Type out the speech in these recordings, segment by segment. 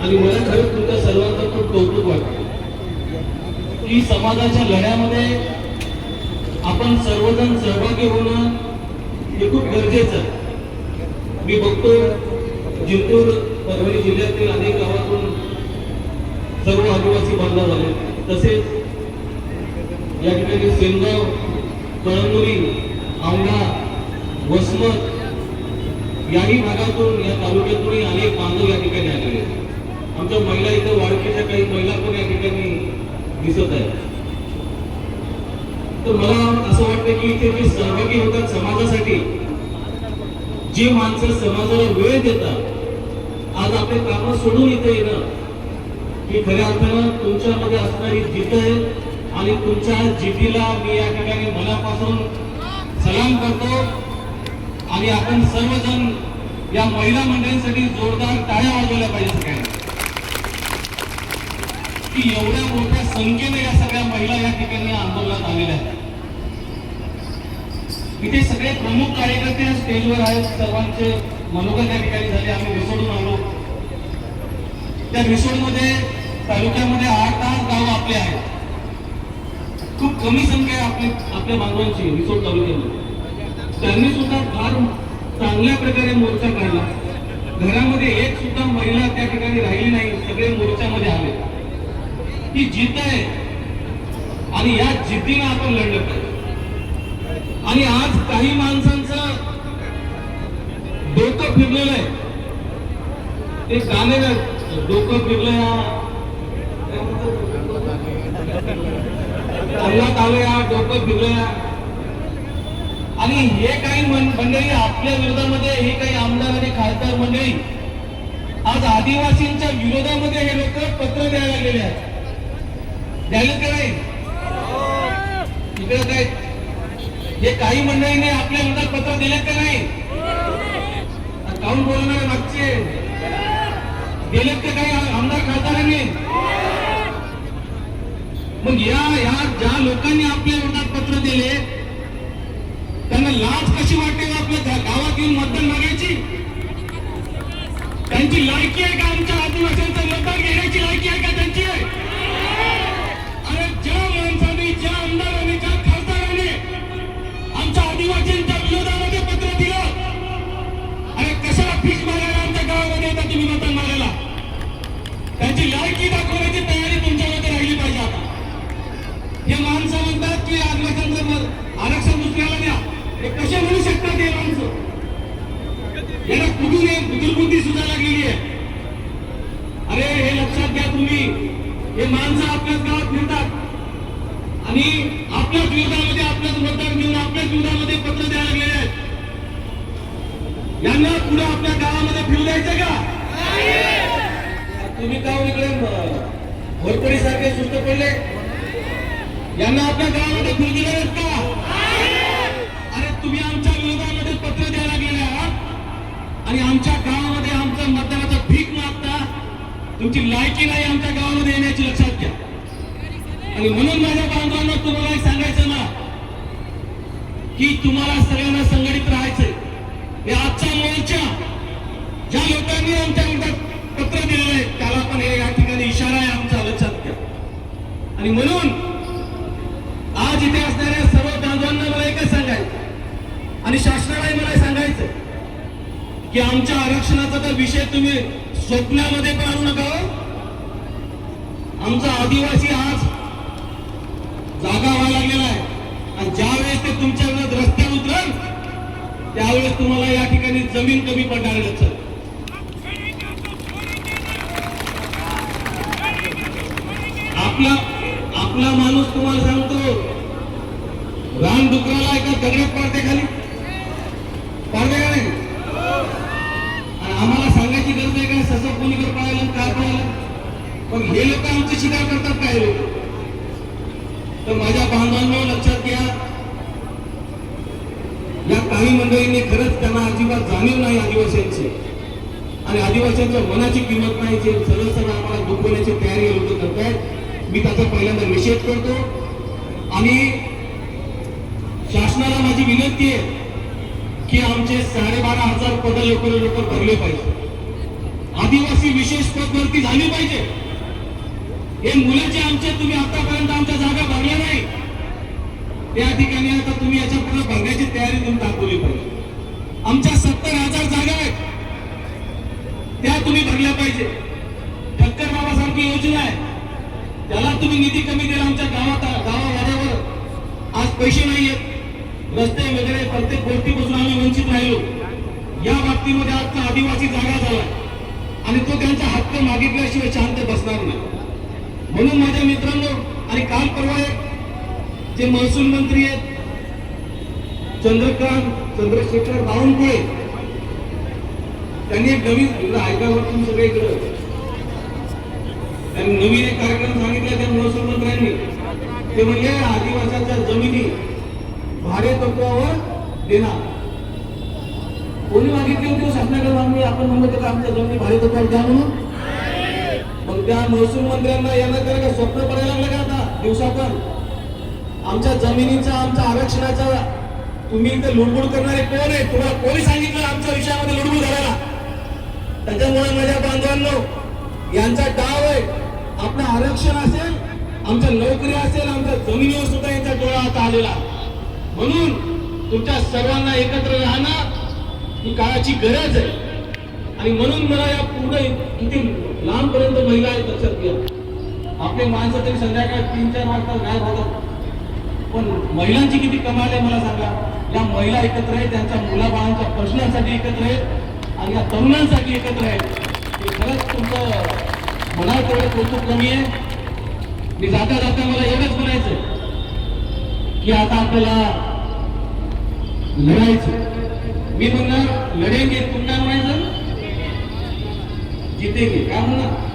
आणि मला खरंच तुमच्या सर्वांचं खूप कौतुक वाटतं. की समाजाच्या लढ्यामध्ये आपण सर्वजण सहभागी होणं हे खूप गरजेचं आहे. मी बघतो जिंतूर परभणी जिल्ह्यातील अनेक गावातून सर्व आदिवासी बांधव झाले तसेच या ठिकाणी सेनगाव कळंगुरी औंढा वसमत याही भागातून या तालुक्यातूनही अनेक बांधव या ठिकाणी आलेले आमच्या महिला इथं वाळकीच्या काही महिला पण या ठिकाणी दिसत आहेत. तर मला असं वाटतं की इथे जे सहभागी होतात समाजासाठी जी माणसं समाजाला वेळ देतात आज आपले काम सोडून इथे येणं ही खऱ्या अर्थानं तुमच्यामध्ये असणारी जिद्द आहे आणि तुमच्या जिद्दीला मी या ठिकाणी मनापासून सलाम करतो. आणि आपण सर्वजण या महिला मंडळींसाठी जोरदार टाळ्या वाजवल्या पाहिजे की एवढ्या मोठ्या संख्येने या सगळ्या महिला या ठिकाणी आंदोलनात आलेल्या आहेत. इथे सगळे प्रमुख कार्यकर्ते स्टेजवर आहेत. सर्वांचे मनोगत या ठिकाणी झाले. आम्ही रिसोडून आलो. त्या रिसोडमध्ये तालुक्यामध्ये आठ आठ गाव आपले आहेत. खूप कमी संख्या आहे आपली आपल्या बांधवांची रिसोड तालुक्यामध्ये. त्यांनी सुद्धा फार चांगल्या प्रकारे मोर्चा काढला. घरामध्ये एक सुद्धा महिला त्या ठिकाणी राहिली नाही. सगळे मोर्चामध्ये आले. ही जिद्द आहे आणि या जिद्दीनं आपण लढलं पाहिजे. आणि आज काही माणसांचं डोकं फिरलेलं आहे. ते गाणे डोकं फिरलं या. आलं या डोकं फिरलं या. आणि हे काही मंडळी आपल्या विरोधामध्ये हे काही आमदार आणि खासदार मंडळी आज आदिवासींच्या विरोधामध्ये हे लोक पत्र द्यायला गेले आहेत. द्यायला का नाही? इकडे काय? हे काही मंडळीने आपल्या मनात पत्र दिले का नाही? काऊन बोलणार मागचे? दिलेत का काही आमदार खासदारांनी? मग या या ज्या लोकांनी आपल्या विरोधात पत्र दिले त्यांना लाज कशी वाटते हो आपल्या गावात येऊन मतदान मागायची? त्यांची लायकी आहे का आमच्या आदिवासींचा? मतदान घेण्याची लायकी आहे का त्यांची? आहे तुमची लायकी दाखवण्याची तयारी तुमच्यामध्ये राहिली पाहिजे. आता हे माणसं म्हणतात की आदिवासींचं आरक्षण दुसऱ्याला द्या. हे कसे म्हणू शकतात हे माणसं? याला कुठून हे बुद्धिबुद्धी सुद्धा लागलेली आहे? अरे हे लक्षात घ्या तुम्ही. हे माणसं आपल्याच गावात फिरतात. आणि आपल्याच विरोधामध्ये आपल्याच मतदार घेऊन आपल्याच विरोधामध्ये पत्र द्यायला लागलेले आहेत. यांना पुढे आपल्या गावात फिरू द्यायचं का तुम्ही काय इकडे घोरपडी सारखे सुस्त पडले? यांना आपल्या गावामध्ये फिरू दिलं का? अरे तुम्ही आमच्या विरोधामध्ये पत्र द्यायला गेले आहात. आणि आमच्या गावामध्ये आमचं मतदानाचं भीक मागता तुमची लायकी नाही आमच्या गावामध्ये येण्याची लक्षात घ्या. आणि म्हणून माझ्या बांधवांना तुम्हाला सांगायचं ना की तुम्हाला सगळ्यांना संघटित राहायचंय. हे आजचा मोर्चा ज्या लोकांनी आमच्या पत्र दिलेलं आहे आणि म्हणून आज इथे असणाऱ्या सर्व बांधवांना मला एकच सांगायचं आणि शासनालाही मला सांगायचं की आमच्या आरक्षणाचा तर विषय तुम्ही स्वप्नामध्ये पण आणू नका हो. आमचा आदिवासी आज जागा व्हायला लागलेला आहे. आणि ज्यावेळेस ते तुमच्या विरोधात रस्त्यावर उतरल त्यावेळेस तुम्हाला या ठिकाणी जमीन कमी पडणार लक्षात आपला आपला माणूस तुम्हाला सांगतो रान डुकराला एका दगडात पाडते खाली पाडते का नाही आणि आम्हाला सांगायची गरज आहे का ससं कोणी कर पाहायला काय पाहायला पण हे लोक आमची शिकार करतात काय लोक तर माझ्या बांधवांनो लक्षात घ्या. या काही मंडळींनी खरंच त्यांना अजिबात जाणीव नाही आदिवासींची. आणि आदिवासींच्या मनाची किंमत नाही जे सरळ सरळ आम्हाला दुखवण्याची तयारी लोक करतायत. मी त्याचा पहिल्यांदा निषेध करतो. आणि शासनाला माझी विनंती आहे की आमचे साडेबारा हजार पद लवकर लवकर भरले पाहिजे. आदिवासी विशेष पद भरती झाली पाहिजे. हे मुलाचे आमचे तुम्ही आतापर्यंत आमच्या जागा भरल्या नाही. त्या ठिकाणी आता तुम्ही याच्यापुढे भरण्याची तयारी तुम्ही दाखवली पाहिजे. आमच्या सत्तर हजार जागा आहेत. त्या तुम्ही भरल्या पाहिजे. ठक्कर बाबासारखी योजना आहे. त्याला तुम्ही निधी कमी दिला आमच्या गावात गावावर आज पैसे नाही आहेत रस्ते वगैरे प्रत्येक गोष्टीपासून आम्ही वंचित राहिलो. या बाबतीमध्ये आजचा आदिवासी जागा झाला. आणि तो त्यांचा हक्क मागितल्याशिवाय शांत बसणार नाही. म्हणून माझ्या मित्रांनो आणि काल परवा एक जे महसूल मंत्री आहेत चंद्रकांत चंद्रशेखर बावनकुळे त्यांनी एक नवीन इकडं ऐकावं तुम्ही सगळे इकडं आणि नवीन एक कार्यक्रम सांगितला त्या महसूल मंत्र्यांनी ते म्हणजे आदिवासाच्या जमिनी भाडे तत्वावर देणार. कोणी मागितले होते हो शासनाकडे आम्ही आपण म्हणलं तर आमच्या जमिनी भाडे तत्वावर द्या म्हणून? मग त्या महसूल मंत्र्यांना यांना त्याला काय स्वप्न पडायला लागलं का आता दिवसापर आमच्या जमिनीचा आमच्या आरक्षणाचा तुम्ही इथे लुडबुड करणारे कोण आहे तुम्हाला कोणी सांगितलं आमच्या विषयामध्ये लुडबुड करायला त्याच्यामुळे माझ्या बांधवांनो यांचा डाव आहे. आपलं आरक्षण असेल आमच्या नोकरी असेल आमच्या जमिनीवर सुद्धा यांचा डोळा आता आलेला. म्हणून तुमच्या सर्वांना एकत्र राहणं ही काळाची गरज आहे. आणि म्हणून मला या पूर्ण किती लांबपर्यंत महिला आहेत लक्षात घ्या आपले माणसं तरी संध्याकाळ तीन चार वाजता गायब होतात पण महिलांची किती कमाल आहे मला सांगा. या महिला एकत्र आहेत त्यांच्या मुलाबाळांच्या प्रश्नांसाठी एकत्र आहेत आणि या तरुणांसाठी एकत्र आहेत. हे खरंच तुमचं मनात तेवढं कौतुक कमी आहे मी जाता जाता मला एवढंच म्हणायचं की आता आपल्याला लढायचं मी म्हणणार लढेंगे तुम काय म्हणायचं? जितेंगे. काय म्हणणार?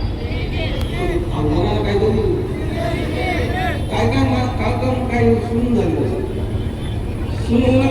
काहीतरी काय काय काय काम काय सुन झालं सुन होऊ